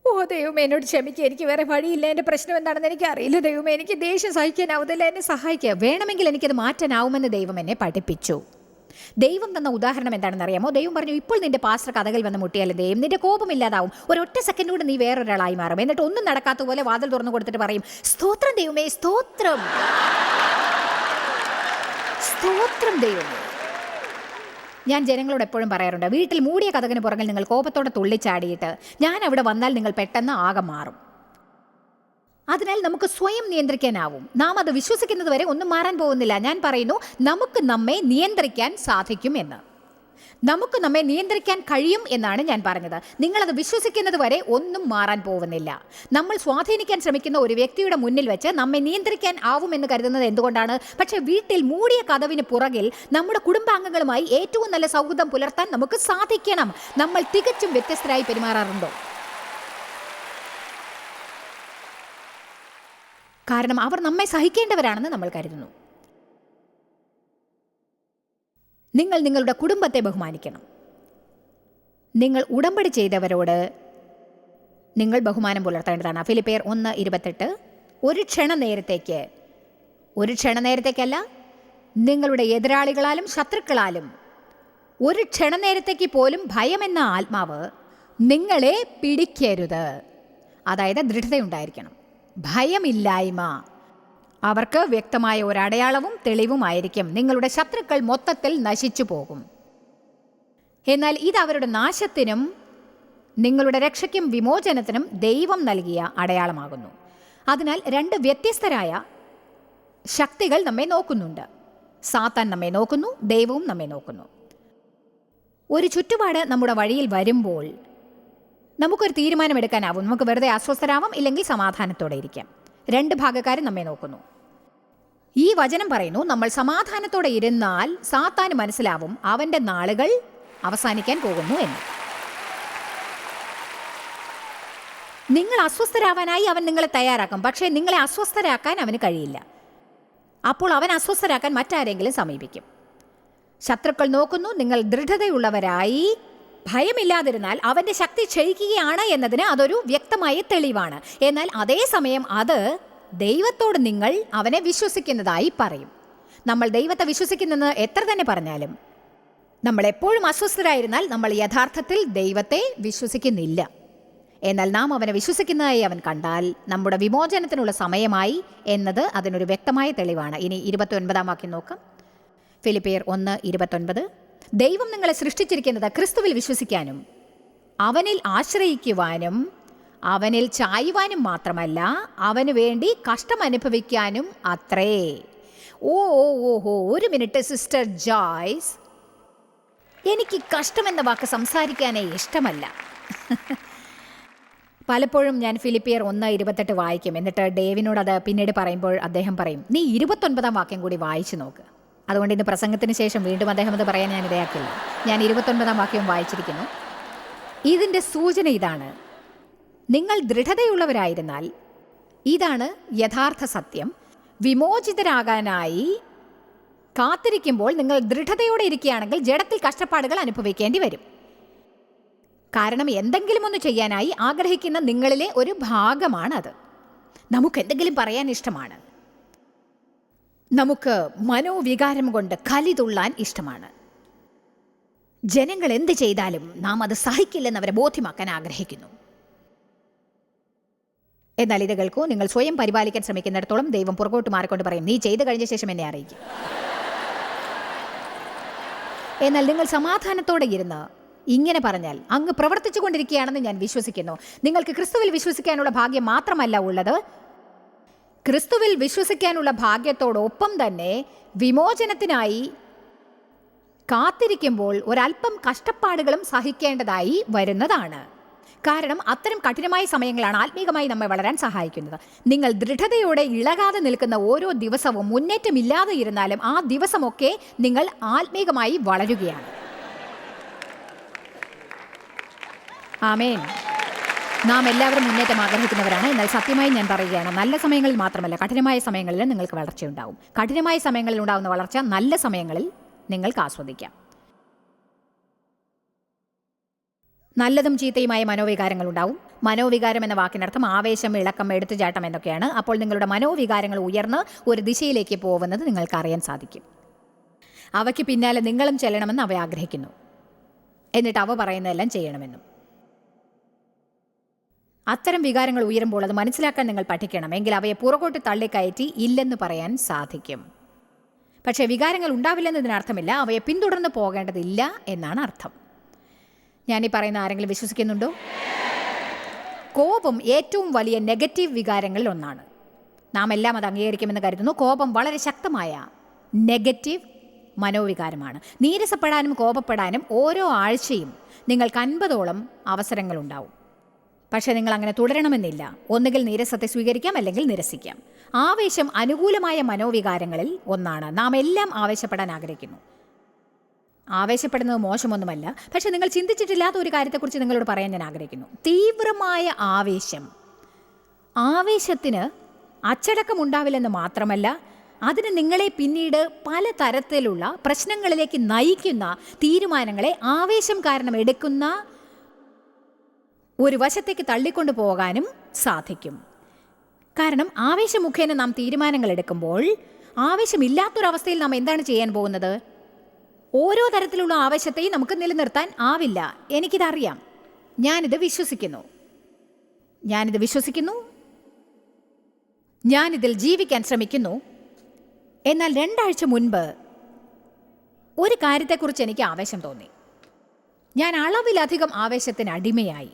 ഓ ദൈവം എന്നോട് ക്ഷമിക്കുക എനിക്ക് വേറെ വഴിയില്ല. എന്റെ പ്രശ്നം എന്താണെന്ന് എനിക്ക് അറിയില്ല ദൈവം എനിക്ക് ദേഷ്യം സഹിക്കാനാവുന്നില്ല എന്നെ സഹായിക്കുക. വേണമെങ്കിൽ എനിക്കത് മാറ്റാനാവുമെന്ന് ദൈവം എന്നെ പഠിപ്പിച്ചു. ദൈവം തന്ന ഉദാഹരണം എന്താണെന്ന് അറിയാമോ? ദൈവം പറഞ്ഞു ഇപ്പോൾ നിന്റെ പാസ്റ്റർ കഥകൾ വന്ന് മുട്ടിയാലും ദൈവം നിന്റെ കോപമില്ലാതാവും ഒരൊറ്റ സെക്കൻഡ് കൂടെ നീ വേറൊരാളായി മാറും. എന്നിട്ട് ഒന്നും നടക്കാത്ത പോലെ വാതിൽ തുറന്നു കൊടുത്തിട്ട് പറയും സ്തോത്രം ദൈവമേ സ്തോത്രം. സ്തോത്രം ദൈവമേ. ഞാൻ ജനങ്ങളോട് എപ്പോഴും പറയാറുണ്ട് വീട്ടിൽ മൂടിയ കഥകിന് പുറകിൽ നിങ്ങൾ കോപത്തോടെ തുള്ളിച്ചാടിയിട്ട് ഞാൻ അവിടെ വന്നാൽ നിങ്ങൾ പെട്ടെന്ന് ആകെ മാറും. അതിനാൽ നമുക്ക് സ്വയം നിയന്ത്രിക്കാനാവും. നാം അത് വിശ്വസിക്കുന്നത് വരെ ഒന്നും മാറാൻ പോകുന്നില്ല. ഞാൻ പറയുന്നു നമുക്ക് നമ്മെ നിയന്ത്രിക്കാൻ സാധിക്കും എന്ന് നമുക്ക് നമ്മെ നിയന്ത്രിക്കാൻ കഴിയും എന്നാണ് ഞാൻ പറഞ്ഞത്. നിങ്ങളത് വിശ്വസിക്കുന്നത് വരെ ഒന്നും മാറാൻ പോകുന്നില്ല. നമ്മൾ സ്വാധീനിക്കാൻ ശ്രമിക്കുന്ന ഒരു വ്യക്തിയുടെ മുന്നിൽ വെച്ച് നമ്മെ നിയന്ത്രിക്കാൻ ആവുമെന്ന് കരുതുന്നത് എന്തുകൊണ്ടാണ്? പക്ഷേ വീട്ടിൽ മൂടിയ കഥവിന് പുറകിൽ നമ്മുടെ കുടുംബാംഗങ്ങളുമായി ഏറ്റവും നല്ല സൗഹൃദം പുലർത്താൻ നമുക്ക് സാധിക്കണം. നമ്മൾ തികച്ചും വ്യത്യസ്തരായി പെരുമാറാറുണ്ടോ? കാരണം അവർ നമ്മെ സഹിക്കേണ്ടവരാണെന്ന് നമ്മൾ കരുതുന്നു. നിങ്ങൾ നിങ്ങളുടെ കുടുംബത്തെ ബഹുമാനിക്കണം. നിങ്ങൾ ഉടമ്പടി ചെയ്തവരോട് നിങ്ങൾ ബഹുമാനം പുലർത്തേണ്ടതാണ്. ഫിലിപ്പേർ ഒന്ന് ഇരുപത്തെട്ട്. ഒരു ക്ഷണ നേരത്തേക്ക് ഒരു ക്ഷണ നേരത്തേക്കല്ല നിങ്ങളുടെ എതിരാളികളാലും ശത്രുക്കളാലും ഒരു ക്ഷണനേരത്തേക്ക് പോലും ഭയമെന്ന ആത്മാവ് നിങ്ങളെ പിടിക്കരുത്. അതായത് ദൃഢതയുണ്ടായിരിക്കണം. ഭയമില്ലായ്മ. അവർക്ക് വ്യക്തമായ ഒരു അടയാളവും തെളിവുമായിരിക്കും. നിങ്ങളുടെ ശത്രുക്കൾ മൊത്തത്തിൽ നശിച്ചു പോകും. എന്നാൽ ഇത് അവരുടെ നാശത്തിനും നിങ്ങളുടെ രക്ഷയ്ക്കും വിമോചനത്തിനും ദൈവം നൽകിയ അടയാളമാകുന്നു. അതിനാൽ രണ്ട് വ്യത്യസ്തരായ ശക്തികൾ നമ്മെ നോക്കുന്നുണ്ട്. സാത്താൻ നമ്മെ നോക്കുന്നു ദൈവവും നമ്മെ നോക്കുന്നു. ഒരു ചുറ്റുപാട് നമ്മുടെ വഴിയിൽ വരുമ്പോൾ നമുക്കൊരു തീരുമാനമെടുക്കാനാവും. നമുക്ക് വെറുതെ അസ്വസ്ഥരാവാം ഇല്ലെങ്കിൽ സമാധാനത്തോടെ ഇരിക്കാം. രണ്ട് ഭാഗക്കാരും നമ്മെ നോക്കുന്നു. ഈ വചനം പറയുന്നു നമ്മൾ സമാധാനത്തോടെ ഇരുന്നാൽ സാത്താൻ മനസ്സിലാവും അവന്റെ നാളുകൾ അവസാനിക്കാൻ പോകുന്നു എന്ന്. നിങ്ങൾ അസ്വസ്ഥരാവാനായി അവൻ നിങ്ങളെ തയ്യാറാക്കും പക്ഷേ നിങ്ങളെ അസ്വസ്ഥരാക്കാൻ അവന് കഴിയില്ല. അപ്പോൾ അവൻ അസ്വസ്ഥരാക്കാൻ മറ്റാരെങ്കിലും സമീപിക്കും. ശത്രുക്കൾ നോക്കുന്നു നിങ്ങൾ ദൃഢതയുള്ളവരായി ഭയമില്ലാതിരുന്നാൽ അവന്റെ ശക്തി ക്ഷയിക്കുകയാണ് എന്നതിന് അതൊരു വ്യക്തമായ തെളിവാണ്. എന്നാൽ അതേസമയം അത് ദൈവത്തോട് നിങ്ങൾ അവനെ വിശ്വസിക്കുന്നതായി പറയും. നമ്മൾ ദൈവത്തെ വിശ്വസിക്കുന്നെന്ന് എത്ര തന്നെ പറഞ്ഞാലും നമ്മൾ എപ്പോഴും അസ്വസ്ഥരായിരുന്നാൽ നമ്മൾ യഥാർത്ഥത്തിൽ ദൈവത്തെ വിശ്വസിക്കുന്നില്ല. എന്നാൽ നാം അവനെ വിശ്വസിക്കുന്നതായി അവൻ കണ്ടാൽ നമ്മുടെ വിമോചനത്തിനുള്ള സമയമായി എന്നത് അതിനൊരു വ്യക്തമായ തെളിവാണ്. ഇനി ഇരുപത്തി വാക്യം നോക്കാം. ഫിലിപ്പിയർ ഒന്ന് ഇരുപത്തൊൻപത്. ദൈവം നിങ്ങളെ സൃഷ്ടിച്ചിരിക്കുന്നത് ക്രിസ്തുവിൽ വിശ്വസിക്കാനും അവനിൽ ആശ്രയിക്കുവാനും അവനിൽ ചായുവാനും മാത്രമല്ല അവന് വേണ്ടി കഷ്ടം അനുഭവിക്കാനും അത്രേ. ഓ ഓ ഓഹോ ഒരു മിനിറ്റ് സിസ്റ്റർ ജോയ്സ്. എനിക്ക് കഷ്ടമെന്ന വാക്ക് സംസാരിക്കാനേ ഇഷ്ടമല്ല. പലപ്പോഴും ഞാൻ ഫിലിപ്പിയർ ഒന്ന് ഇരുപത്തെട്ട് വായിക്കും. എന്നിട്ട് ഡേവിനോട് അത് പിന്നീട് പറയുമ്പോൾ അദ്ദേഹം പറയും നീ ഇരുപത്തൊൻപതാം വാക്യം കൂടി വായിച്ചു നോക്ക്. അതുകൊണ്ട് ഇന്ന് പ്രസംഗത്തിന് ശേഷം വീണ്ടും അദ്ദേഹം അത് പറയാൻ ഞാൻ ഇടയാക്കില്ല. ഞാൻ ഇരുപത്തൊൻപതാം വാക്യം വായിച്ചിരിക്കുന്നു. ഇതിന്റെ സൂചന ഇതാണ്. നിങ്ങൾ ദൃഢതയുള്ളവരായിരുന്നാൽ ഇതാണ് യഥാർത്ഥ സത്യം. വിമോചിതരാകാനായി കാത്തിരിക്കുമ്പോൾ നിങ്ങൾ ദൃഢതയോടെ ഇരിക്കുകയാണെങ്കിൽ ജഡത്തിൽ കഷ്ടപ്പാടുകൾ അനുഭവിക്കേണ്ടി വരും. കാരണം എന്തെങ്കിലും ഒന്ന് ചെയ്യാനായി ആഗ്രഹിക്കുന്ന നിങ്ങളിലെ ഒരു ഭാഗമാണത് നമുക്ക് എന്തെങ്കിലും പറയാൻ ഇഷ്ടമാണ്. നമുക്ക് മനോവികാരം കൊണ്ട് കലി തുള്ളാൻ ഇഷ്ടമാണ്. ജനങ്ങൾ എന്ത് ചെയ്താലും നാം അത് സഹിക്കില്ലെന്ന് അവരെ ബോധ്യമാക്കാൻ ആഗ്രഹിക്കുന്നു. എന്നാൽ ഇത് കേൾക്കൂ നിങ്ങൾ സ്വയം പരിപാലിക്കാൻ ശ്രമിക്കുന്നിടത്തോളം ദൈവം പുറകോട്ട് മാറിക്കൊണ്ട് പറയും നീ ചെയ്തു കഴിഞ്ഞ ശേഷം എന്നെ അറിയിക്കും. എന്നാൽ നിങ്ങൾ സമാധാനത്തോടെ ഇരുന്ന് ഇങ്ങനെ പറഞ്ഞാൽ അങ്ങ് പ്രവർത്തിച്ചു കൊണ്ടിരിക്കുകയാണെന്ന് ഞാൻ വിശ്വസിക്കുന്നു. നിങ്ങൾക്ക് ക്രിസ്തുവിൽ വിശ്വസിക്കാനുള്ള ഭാഗ്യം മാത്രമല്ല ഉള്ളത്. ക്രിസ്തുവിൽ വിശ്വസിക്കാനുള്ള ഭാഗ്യത്തോടൊപ്പം തന്നെ വിമോചനത്തിനായി കാത്തിരിക്കുമ്പോൾ ഒരല്പം കഷ്ടപ്പാടുകളും സഹിക്കേണ്ടതായി വരുന്നതാണ്. കാരണം അത്തരം കഠിനമായ സമയങ്ങളാണ് ആത്മീകമായി നമ്മെ വളരാൻ സഹായിക്കുന്നത്. നിങ്ങൾ ദൃഢതയോടെ ഇളകാതെ നിൽക്കുന്ന ഓരോ ദിവസവും മുന്നേറ്റമില്ലാതെ ഇരുന്നാലും ആ ദിവസമൊക്കെ നിങ്ങൾ ആത്മീകമായി വളരുകയാണ്. ആമേൻ. നാം എല്ലാവരും മുന്നേറ്റം ആഗ്രഹിക്കുന്നവരാണ്. എന്നാൽ സത്യമായി ഞാൻ പറയുകയാണ് നല്ല സമയങ്ങളിൽ മാത്രമല്ല കഠിനമായ സമയങ്ങളിൽ നിങ്ങൾക്ക് വളർച്ചയുണ്ടാവും. കഠിനമായ സമയങ്ങളിൽ ഉണ്ടാകുന്ന വളർച്ച നല്ല സമയങ്ങളിൽ നിങ്ങൾക്ക് ആസ്വദിക്കാം. നല്ലതും ചീത്തയുമായ മനോവികാരങ്ങൾ ഉണ്ടാവും. മനോവികാരം എന്ന വാക്കിനർത്ഥം ആവേശം ഇളക്കം എടുത്തുചാട്ടം എന്നൊക്കെയാണ്. അപ്പോൾ നിങ്ങളുടെ മനോവികാരങ്ങൾ ഉയർന്ന് ഒരു ദിശയിലേക്ക് പോകുന്നത് നിങ്ങൾക്ക് അറിയാൻ സാധിക്കും. അവയ്ക്ക് പിന്നാലെ നിങ്ങളും ചെല്ലണമെന്ന് അവ ആഗ്രഹിക്കുന്നു. എന്നിട്ട് അവ പറയുന്നതെല്ലാം ചെയ്യണമെന്നും. അത്തരം വികാരങ്ങൾ ഉയരുമ്പോൾ അത് മനസ്സിലാക്കാൻ നിങ്ങൾ പഠിക്കണം. എങ്കിൽ അവയെ പുറകോട്ട് തള്ളിക്കയറ്റി ഇല്ലെന്ന് പറയാൻ സാധിക്കും. പക്ഷേ വികാരങ്ങൾ ഉണ്ടാവില്ലെന്നതിനർത്ഥമില്ല അവയെ പിന്തുടർന്ന് പോകേണ്ടതില്ല എന്നാണ് അർത്ഥം. ഈ പറയുന്ന ആരെങ്കിലും വിശ്വസിക്കുന്നുണ്ടോ? കോപം ഏറ്റവും വലിയ നെഗറ്റീവ് വികാരങ്ങളിൽ ഒന്നാണ്. നാം എല്ലാം അത് അംഗീകരിക്കുമെന്ന് കരുതുന്നു. കോപം വളരെ ശക്തമായ നെഗറ്റീവ് മനോവികാരമാണ്. നീരസപ്പെടാനും കോപപ്പെടാനും ഓരോ ആഴ്ചയും നിങ്ങൾക്ക് അൻപതോളം അവസരങ്ങളുണ്ടാവും. പക്ഷേ നിങ്ങൾ അങ്ങനെ തുടരണമെന്നില്ല. ഒന്നുകിൽ നീരസത്തെ സ്വീകരിക്കാം അല്ലെങ്കിൽ നിരസിക്കാം. ആവേശം അനുകൂലമായ മനോവികാരങ്ങളിൽ ഒന്നാണ്. നാം എല്ലാം ആവേശപ്പെടാൻ ആഗ്രഹിക്കുന്നു. ആവേശപ്പെടുന്നത് മോശമൊന്നുമല്ല. പക്ഷെ നിങ്ങൾ ചിന്തിച്ചിട്ടില്ലാത്ത ഒരു കാര്യത്തെക്കുറിച്ച് നിങ്ങളോട് പറയാൻ ഞാൻ ആഗ്രഹിക്കുന്നു. തീവ്രമായ ആവേശം. ആവേശത്തിന് അച്ചടക്കം ഉണ്ടാവില്ലെന്ന് മാത്രമല്ല അതിന് നിങ്ങളെ പിന്നീട് പല തരത്തിലുള്ള പ്രശ്നങ്ങളിലേക്ക് നയിക്കുന്ന തീരുമാനങ്ങളെ ആവേശം കാരണം എടുക്കുന്ന ഒരു വശത്തേക്ക് തള്ളിക്കൊണ്ടു പോകാനും സാധിക്കും. കാരണം ആവേശം മുഖേന നാം തീരുമാനങ്ങൾ എടുക്കുമ്പോൾ ആവേശമില്ലാത്തൊരവസ്ഥയിൽ നാം എന്താണ് ചെയ്യാൻ പോകുന്നത്? ഓരോ തരത്തിലുള്ള ആവശ്യത്തെയും നമുക്ക് നിലനിർത്താൻ ആവില്ല. എനിക്കിതറിയാം. ഞാനിത് വിശ്വസിക്കുന്നു. ഞാനിത് വിശ്വസിക്കുന്നു. ഞാനിതിൽ ജീവിക്കാൻ ശ്രമിക്കുന്നു. എന്നാൽ രണ്ടാഴ്ച മുൻപ് ഒരു കാര്യത്തെക്കുറിച്ച് എനിക്ക് ആവേശം തോന്നി. ഞാൻ അളവിലധികം ആവേശത്തിന് അടിമയായി.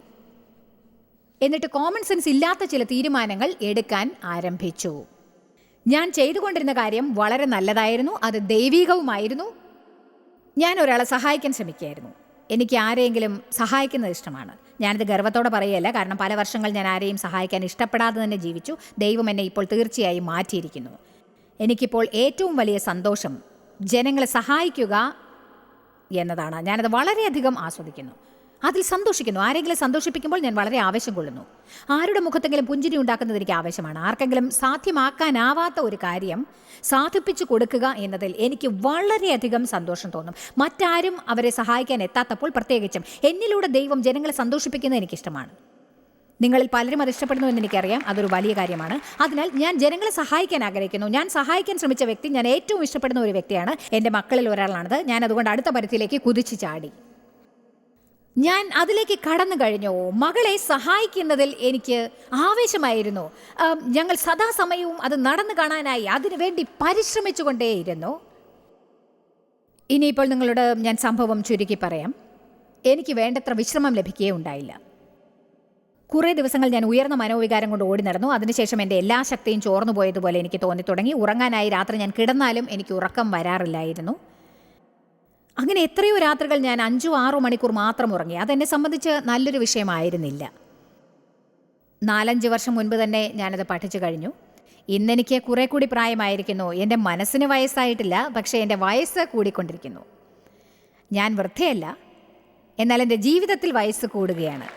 എന്നിട്ട് കോമൺ സെൻസ് ഇല്ലാത്ത ചില തീരുമാനങ്ങൾ എടുക്കാൻ ആരംഭിച്ചു. ഞാൻ ചെയ്തുകൊണ്ടിരുന്ന കാര്യം വളരെ നല്ലതായിരുന്നു. അത് ദൈവികവുമായിരുന്നു. ഞാൻ ഒരാളെ സഹായിക്കാൻ ശ്രമിക്കുകയായിരുന്നു. എനിക്ക് ആരെയെങ്കിലും സഹായിക്കുന്നത് ഇഷ്ടമാണ്. ഞാനിത് ഗർവത്തോടെ പറയുകയല്ല കാരണം പല വർഷങ്ങൾ ഞാൻ ആരെയും സഹായിക്കാൻ ഇഷ്ടപ്പെടാതെ തന്നെ ജീവിച്ചു. ദൈവം എന്നെ ഇപ്പോൾ തീർച്ചയായും മാറ്റിയിരിക്കുന്നു. എനിക്കിപ്പോൾ ഏറ്റവും വലിയ സന്തോഷം ജനങ്ങളെ സഹായിക്കുക എന്നതാണ്. ഞാനത് വളരെയധികം ആസ്വദിക്കുന്നു. അതിൽ സന്തോഷിക്കുന്നു. ആരെങ്കിലും സന്തോഷിപ്പിക്കുമ്പോൾ ഞാൻ വളരെ ആവേശം കൊള്ളുന്നു. ആരുടെ മുഖത്തെങ്കിലും പുഞ്ചിരി ഉണ്ടാക്കുന്നത് എനിക്ക് ആവേശമാണ്. ആർക്കെങ്കിലും സാധ്യമാക്കാനാവാത്ത ഒരു കാര്യം സാധിപ്പിച്ചു കൊടുക്കുക എന്നതിൽ എനിക്ക് വളരെയധികം സന്തോഷം തോന്നും. മറ്റാരും അവരെ സഹായിക്കാൻ എത്താത്തപ്പോൾ പ്രത്യേകിച്ചും എന്നിലൂടെ ദൈവം ജനങ്ങളെ സന്തോഷിപ്പിക്കുന്നത് എനിക്കിഷ്ടമാണ്. നിങ്ങളിൽ പലരും അത് ഇഷ്ടപ്പെടുന്നു എന്ന് എനിക്കറിയാം. അതൊരു വലിയ കാര്യമാണ്. അതിനാൽ ഞാൻ ജനങ്ങളെ സഹായിക്കാൻ ആഗ്രഹിക്കുന്നു. ഞാൻ സഹായിക്കാൻ ശ്രമിച്ച വ്യക്തി ഞാൻ ഏറ്റവും ഇഷ്ടപ്പെടുന്ന ഒരു വ്യക്തിയാണ്. എന്റെ മക്കളിൽ ഒരാളാണത്. ഞാൻ അതുകൊണ്ട് അടുത്ത പരിധിയിലേക്ക് കുതിച്ചു ചാടി. ഞാൻ അതിലേക്ക് കടന്നു കഴിഞ്ഞു. മകളെ സഹായിക്കുന്നതിൽ എനിക്ക് ആവേശമായിരുന്നു. ഞങ്ങൾ സദാസമയവും അത് നടന്നു കാണാനായി അതിനുവേണ്ടി പരിശ്രമിച്ചുകൊണ്ടേയിരുന്നു. ഇനിയിപ്പോൾ നിങ്ങളോട് ഞാൻ സംഭവം ചുരുക്കി പറയാം. എനിക്ക് വേണ്ടത്ര വിശ്രമം ലഭിക്കുകയുണ്ടായില്ല കുറേ ദിവസങ്ങൾ ഞാൻ ഉയർന്ന മനോവികാരം കൊണ്ട് ഓടി നടന്നു. അതിനുശേഷം എന്റെ എല്ലാ ശക്തിയും ചോർന്നു പോയതുപോലെ എനിക്ക് തോന്നി തുടങ്ങി ഉറങ്ങാനായി രാത്രി ഞാൻ കിടന്നാലും എനിക്ക് ഉറക്കം വരാറില്ലായിരുന്നു. അങ്ങനെ എത്രയോ രാത്രികൾ ഞാൻ അഞ്ചു ആറു മണിക്കൂർ മാത്രം ഉറങ്ങി. അതെന്നെ സംബന്ധിച്ച് നല്ലൊരു വിഷയമായിരുന്നില്ല. നാലഞ്ച് വർഷം മുൻപ് തന്നെ ഞാനത് പഠിച്ചു കഴിഞ്ഞു. ഇന്നെനിക്ക് കുറെ കൂടി പ്രായമായിരിക്കുന്നു. എന്റെ മനസ്സിന് വയസ്സായിട്ടില്ല പക്ഷേ എന്റെ വയസ്സ് കൂടിക്കൊണ്ടിരിക്കുന്നു. ഞാൻ വൃദ്ധയല്ല എന്നാൽ എന്റെ ജീവിതത്തിൽ വയസ്സ് കൂടുകയാണ്.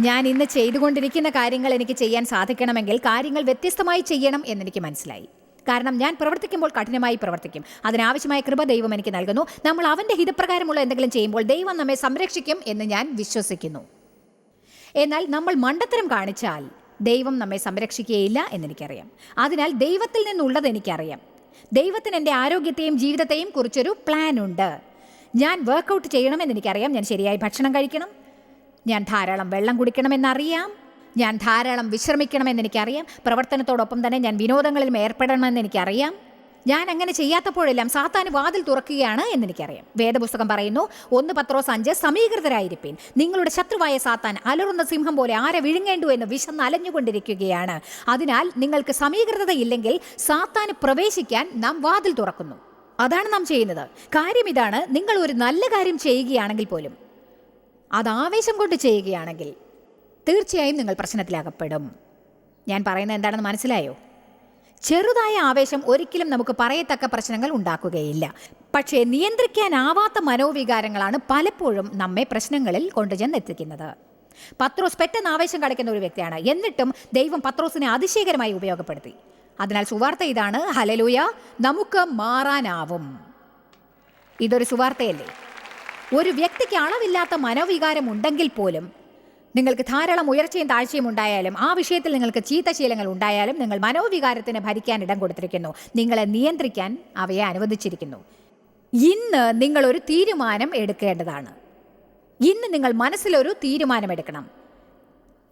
ഞാൻ ഇന്ന് ചെയ്തുകൊണ്ടിരിക്കുന്ന കാര്യങ്ങൾ എനിക്ക് ചെയ്യാൻ സാധിക്കണമെങ്കിൽ കാര്യങ്ങൾ വ്യത്യസ്തമായി ചെയ്യണം എന്നെനിക്ക് മനസ്സിലായി. കാരണം ഞാൻ പ്രവർത്തിക്കുമ്പോൾ കഠിനമായി പ്രവർത്തിക്കും. അതിനാവശ്യമായ കൃപ ദൈവം എനിക്ക് നൽകുന്നു. നമ്മൾ അവന്റെ ഹിതപ്രകാരമുള്ള എന്തെങ്കിലും ചെയ്യുമ്പോൾ ദൈവം നമ്മെ സംരക്ഷിക്കും എന്ന് ഞാൻ വിശ്വസിക്കുന്നു. എന്നാൽ നമ്മൾ മണ്ടത്തരം കാണിച്ചാൽ ദൈവം നമ്മെ സംരക്ഷിക്കുകയില്ല എന്നെനിക്കറിയാം. അതിനാൽ ദൈവത്തിൽ നിന്നുള്ളത് എനിക്കറിയാം. ദൈവത്തിന് എന്റെ ആരോഗ്യത്തെയും ജീവിതത്തെയും കുറിച്ചൊരു പ്ലാൻ ഉണ്ട്. ഞാൻ വർക്കൗട്ട് ചെയ്യണമെന്ന് എനിക്കറിയാം. ഞാൻ ശരിയായി ഭക്ഷണം കഴിക്കണം. ഞാൻ ധാരാളം വെള്ളം കുടിക്കണമെന്നറിയാം ഞാൻ ധാരാളം വിശ്രമിക്കണമെന്ന് എനിക്കറിയാം. പ്രവർത്തനത്തോടൊപ്പം തന്നെ ഞാൻ വിനോദങ്ങളിൽ ഏർപ്പെടണമെന്ന് എനിക്കറിയാം. ഞാൻ അങ്ങനെ ചെയ്യാത്തപ്പോഴെല്ലാം സാത്താൻ വാതിൽ തുറക്കുകയാണ് എന്ന് എനിക്കറിയാം വേദപുസ്തകം പറയുന്നു ഒന്ന് പത്രോ അഞ്ച് സമീകൃതരായിരിക്കും നിങ്ങളുടെ ശത്രുവായ സാത്താൻ അലറുന്ന സിംഹം പോലെ ആരെ വിഴുങ്ങേണ്ടു എന്ന് വിശന്ന് അലഞ്ഞുകൊണ്ടിരിക്കുകയാണ്. അതിനാൽ നിങ്ങൾക്ക് സമീകൃതയില്ലെങ്കിൽ സാത്താൻ പ്രവേശിക്കാൻ നാം വാതിൽ തുറക്കുന്നു. അതാണ് നാം ചെയ്യുന്നത്. കാര്യം ഇതാണ് നിങ്ങൾ ഒരു നല്ല കാര്യം ചെയ്യുകയാണെങ്കിൽ പോലും. അത് ആവേശം കൊണ്ട് ചെയ്യുകയാണെങ്കിൽ. തീർച്ചയായും നിങ്ങൾ പ്രശ്നത്തിലകപ്പെടും. ഞാൻ പറയുന്നത് എന്താണെന്ന് മനസ്സിലായോ? ചെറുതായ ആവേശം ഒരിക്കലും നമുക്ക് പറയത്തക്ക പ്രശ്നങ്ങൾ ഉണ്ടാക്കുകയില്ല. പക്ഷേ നിയന്ത്രിക്കാനാവാത്ത മനോവികാരങ്ങളാണ് പലപ്പോഴും നമ്മെ പ്രശ്നങ്ങളിൽ കൊണ്ടുചെന്നെത്തിക്കുന്നത്. പത്രോസ് പെട്ടെന്ന് ആവേശം കളിക്കുന്ന ഒരു വ്യക്തിയാണ്. എന്നിട്ടും ദൈവം പത്രോസിനെ അതിശയകരമായി ഉപയോഗപ്പെടുത്തി. അതിനാൽ സുവാർത്ത ഇതാണ്. ഹലലൂയ നമുക്ക് മാറാനാവും. ഇതൊരു സുവാർത്തയല്ലേ? ഒരു വ്യക്തിക്ക് അളവില്ലാത്ത മനോവികാരം ഉണ്ടെങ്കിൽ പോലും നിങ്ങൾക്ക് ധാരാളം ഉയർച്ചയും താഴ്ചയും ഉണ്ടായാലും ആ വിഷയത്തിൽ നിങ്ങൾക്ക് ചീത്തശീലങ്ങൾ ഉണ്ടായാലും നിങ്ങൾ മനോവികാരത്തിന് ഭരിക്കാൻ ഇടം കൊടുത്തിരിക്കുന്നു. നിങ്ങളെ നിയന്ത്രിക്കാൻ അവയെ അനുവദിച്ചിരിക്കുന്നു. ഇന്ന് നിങ്ങൾ ഒരു തീരുമാനം എടുക്കേണ്ടതാണ്. ഇന്ന് നിങ്ങൾ മനസ്സിലൊരു തീരുമാനം എടുക്കണം.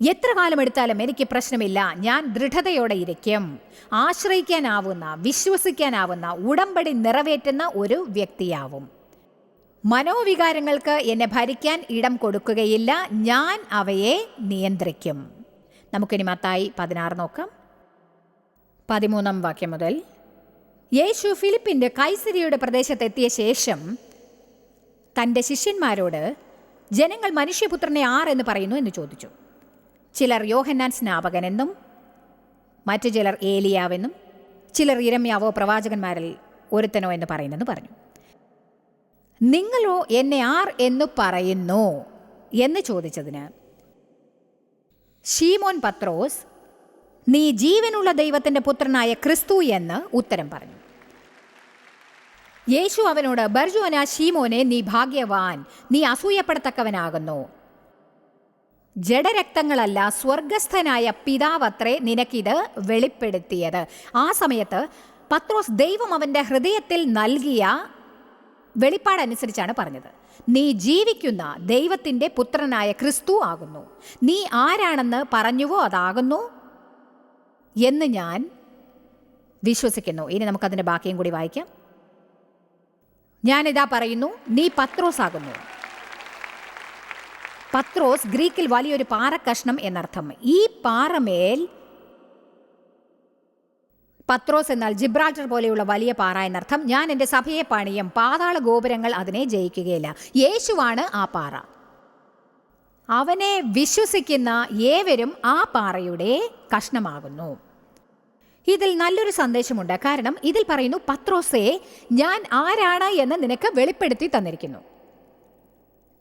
എത്ര കാലം എടുത്താലും എനിക്ക് പ്രശ്നമില്ല ഞാൻ ദൃഢതയോടെ ഇരിക്കും. ആശ്രയിക്കാനാവുന്ന വിശ്വസിക്കാനാവുന്ന ഉടമ്പടി നിറവേറ്റുന്ന ഒരു വ്യക്തിയാവും. മനോവികാരങ്ങൾക്ക് എന്നെ ഭരിക്കാൻ ഇടം കൊടുക്കുകയില്ല. ഞാൻ അവയെ നിയന്ത്രിക്കും. നമുക്കിനി മത്തായി പതിനാറ് നോക്കാം. പതിമൂന്നാം വാക്യം മുതൽ. യേശു ഫിലിപ്പിന്റെ കൈസരിയുടെ പ്രദേശത്തെത്തിയ ശേഷം തന്റെ ശിഷ്യന്മാരോട് ജനങ്ങൾ മനുഷ്യപുത്രനെ ആർ എന്ന് പറയുന്നു എന്ന് ചോദിച്ചു. ചിലർ യോഹന്നാൻ സ്നാപകനെന്നും മറ്റു ചിലർ ഏലിയാവെന്നും ചിലർ ഇരമ്യാവോ പ്രവാചകന്മാരിൽ ഒരുത്തനോ എന്ന് പറയുന്നെന്ന് പറഞ്ഞു. നിങ്ങളോ എന്നെ ആർ എന്ന് പറയുന്നു? എന്ന് ചോദിച്ചതിന് ഷീമോൻ പത്രോസ് നീ ജീവനുള്ള ദൈവത്തിന്റെ പുത്രനായ ക്രിസ്തു എന്ന് ഉത്തരം പറഞ്ഞു. യേശു അവനോട് ബർജോന ഷീമോനെ നീ ഭാഗ്യവാൻ നീ അസൂയപ്പെടത്തക്കവനാകുന്നു. ജഡരക്തങ്ങളല്ല സ്വർഗസ്ഥനായ പിതാവത്രേ നിനക്കിത് വെളിപ്പെടുത്തിയത്. ആ സമയത്ത് പത്രോസ് ദൈവം അവന്റെ ഹൃദയത്തിൽ നൽകിയ വെളിപ്പാടനുസരിച്ചാണ് പറഞ്ഞത്. നീ ജീവിക്കുന്ന ദൈവത്തിന്റെ പുത്രനായ ക്രിസ്തു ആകുന്നു. നീ ആരാണെന്ന് പറഞ്ഞുവോ അതാകുന്നു എന്ന് ഞാൻ വിശ്വസിക്കുന്നു. ഇനി നമുക്കതിന്റെ ബാക്കിയും കൂടി വായിക്കാം. ഞാനിതാ പറയുന്നു നീ പത്രോസ് ആകുന്നു. പത്രോസ് ഗ്രീക്കിൽ വലിയൊരു പാറക്കഷ്ണം എന്നർത്ഥം. ഈ പാറമേൽ പത്രോസ് എന്നാൽ ജിബ്രാൾട്ടർ പോലെയുള്ള വലിയ പാറ എന്നർത്ഥം. ഞാൻ എന്റെ സഭയെ പണിയും പാതാള ഗോപുരങ്ങൾ അതിനെ ജയിക്കുകയില്ല. യേശുവാണ് ആ പാറ. അവനെ വിശ്വസിക്കുന്ന ഏവരും ആ പാറയുടെ കഷ്ണമാകുന്നു. ഇതിൽ നല്ലൊരു സന്ദേശമുണ്ട്. കാരണം ഇതിൽ പറയുന്നു പത്രോസേ ഞാൻ ആരാണ് എന്ന് നിനക്ക് വെളിപ്പെടുത്തി തന്നിരിക്കുന്നു.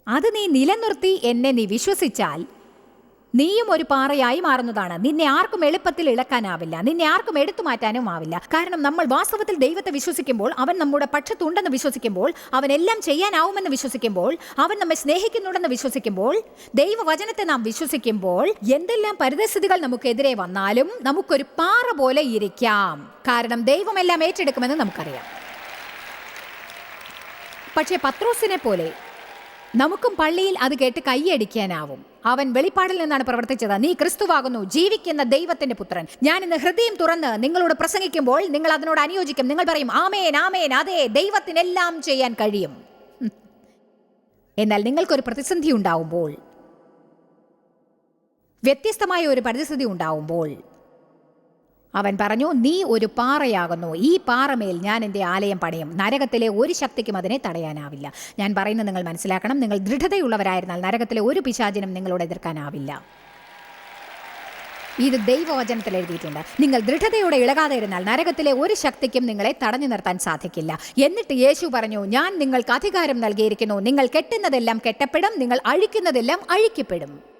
അത് നീ നിലനിർത്തി എന്നെ നീ വിശ്വസിച്ചാൽ നീയും ഒരു പാറയായി മാറുന്നതാണ്. നിന്നെ ആർക്കും എളുപ്പത്തിൽ ഇളക്കാനാവില്ല. നിന്നെ ആർക്കും എടുത്തു മാറ്റാനും ആവില്ല. കാരണം നമ്മൾ വാസ്തവത്തിൽ ദൈവത്തെ വിശ്വസിക്കുമ്പോൾ അവൻ നമ്മുടെ പക്ഷത്തുണ്ടെന്ന് വിശ്വസിക്കുമ്പോൾ അവൻ എല്ലാം ചെയ്യാനാവുമെന്ന് വിശ്വസിക്കുമ്പോൾ അവൻ നമ്മെ സ്നേഹിക്കുന്നുണ്ടെന്ന് വിശ്വസിക്കുമ്പോൾ ദൈവവചനത്തെ നാം വിശ്വസിക്കുമ്പോൾ എന്തെല്ലാം പരിതസ്ഥിതികൾ നമുക്കെതിരെ വന്നാലും നമുക്കൊരു പാറ പോലെ ഇരിക്കാം. കാരണം ദൈവമെല്ലാം ഏറ്റെടുക്കുമെന്ന് നമുക്കറിയാം. പക്ഷേ പത്രോസിനെ പോലെ നമുക്കും പള്ളിയിൽ അത് കേട്ട് കൈയടിക്കാനാവും. അവൻ വെളിപ്പാടിൽ നിന്നാണ് പ്രവർത്തിച്ചത്. നീ ക്രിസ്തുവാകുന്നു. ജീവിക്കുന്ന ദൈവത്തിന്റെ പുത്രൻ. ഞാൻ ഇന്ന് ഹൃദയം തുറന്ന് നിങ്ങളോട് പ്രസംഗിക്കുമ്പോൾ നിങ്ങൾ അതിനോട് അനുയോജിക്കും. നിങ്ങൾ പറയും ആമേൻ ആമേൻ. അതെ ദൈവത്തിനെല്ലാം ചെയ്യാൻ കഴിയും. എന്നാൽ നിങ്ങൾക്കൊരു പ്രതിസന്ധി ഉണ്ടാവുമ്പോൾ വ്യത്യസ്തമായ ഒരു പരിസ്ഥിതി ഉണ്ടാവുമ്പോൾ അവൻ പറഞ്ഞു നീ ഒരു പാറയാകുന്നു. ഈ പാറമേൽ ഞാൻ എന്റെ ആലയം പണിയും. നരകത്തിലെ ഒരു ശക്തിക്കും അതിനെ തടയാനാവില്ല. ഞാൻ പറയുന്നത് നിങ്ങൾ മനസ്സിലാക്കണം. നിങ്ങൾ ദൃഢതയുള്ളവരായിരുന്നാൽ നരകത്തിലെ ഒരു പിശാചിനും നിങ്ങളോട് എതിർക്കാനാവില്ല. ഇത് ദൈവവചനത്തിൽ എഴുതിയിട്ടുണ്ട്. നിങ്ങൾ ദൃഢതയോടെ ഇളകാതെ ഇരുന്നാൽ നരകത്തിലെ ഒരു ശക്തിക്കും നിങ്ങളെ തടഞ്ഞു നിർത്താൻ സാധിക്കില്ല. എന്നിട്ട് യേശു പറഞ്ഞു ഞാൻ നിങ്ങൾക്ക് അധികാരം നൽകിയിരിക്കുന്നു. നിങ്ങൾ കെട്ടുന്നതെല്ലാം കെട്ടപ്പെടും. നിങ്ങൾ അഴിക്കുന്നതെല്ലാം അഴിക്കപ്പെടും.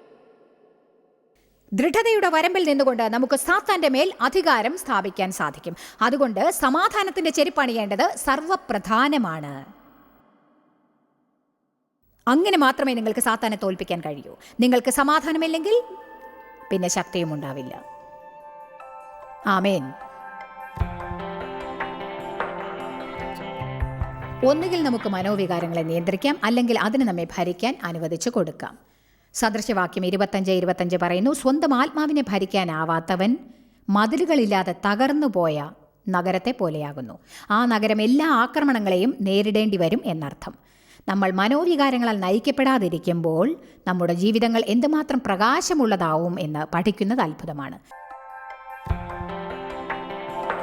ദൃഢതയുടെ വരമ്പിൽ നിന്നുകൊണ്ട് നമുക്ക് സാത്താന്റെ മേൽ അധികാരം സ്ഥാപിക്കാൻ സാധിക്കും. അതുകൊണ്ട് സമാധാനത്തിന്റെ ചെരുപ്പണിയേണ്ടത് സർവപ്രധാനമാണ്. അങ്ങനെ മാത്രമേ നിങ്ങൾക്ക് സാത്താനെ തോൽപ്പിക്കാൻ കഴിയൂ. നിങ്ങൾക്ക് സമാധാനമില്ലെങ്കിൽ പിന്നെ ശക്തിയും ഉണ്ടാവില്ല. ആമേൻ. ഒന്നുകിൽ നമുക്ക് മനോവികാരങ്ങളെ നിയന്ത്രിക്കാം അല്ലെങ്കിൽ അതിന് നമ്മെ ഭരിക്കാൻ അനുവദിച്ചു കൊടുക്കാം. സദൃശവാക്യം ഇരുപത്തഞ്ച് ഇരുപത്തഞ്ച് പറയുന്നു സ്വന്തം ആത്മാവിനെ ഭരിക്കാനാവാത്തവൻ മതിലുകളില്ലാതെ തകർന്നുപോയ നഗരത്തെ പോലെയാകുന്നു. ആ നഗരം എല്ലാ ആക്രമണങ്ങളെയും നേരിടേണ്ടി വരും എന്നർത്ഥം. നമ്മൾ മനോവികാരങ്ങളാൽ നയിക്കപ്പെടാതിരിക്കുമ്പോൾ നമ്മുടെ ജീവിതങ്ങൾ എന്തുമാത്രം പ്രകാശമുള്ളതാവും എന്ന് പഠിക്കുന്നത് അത്ഭുതമാണ്.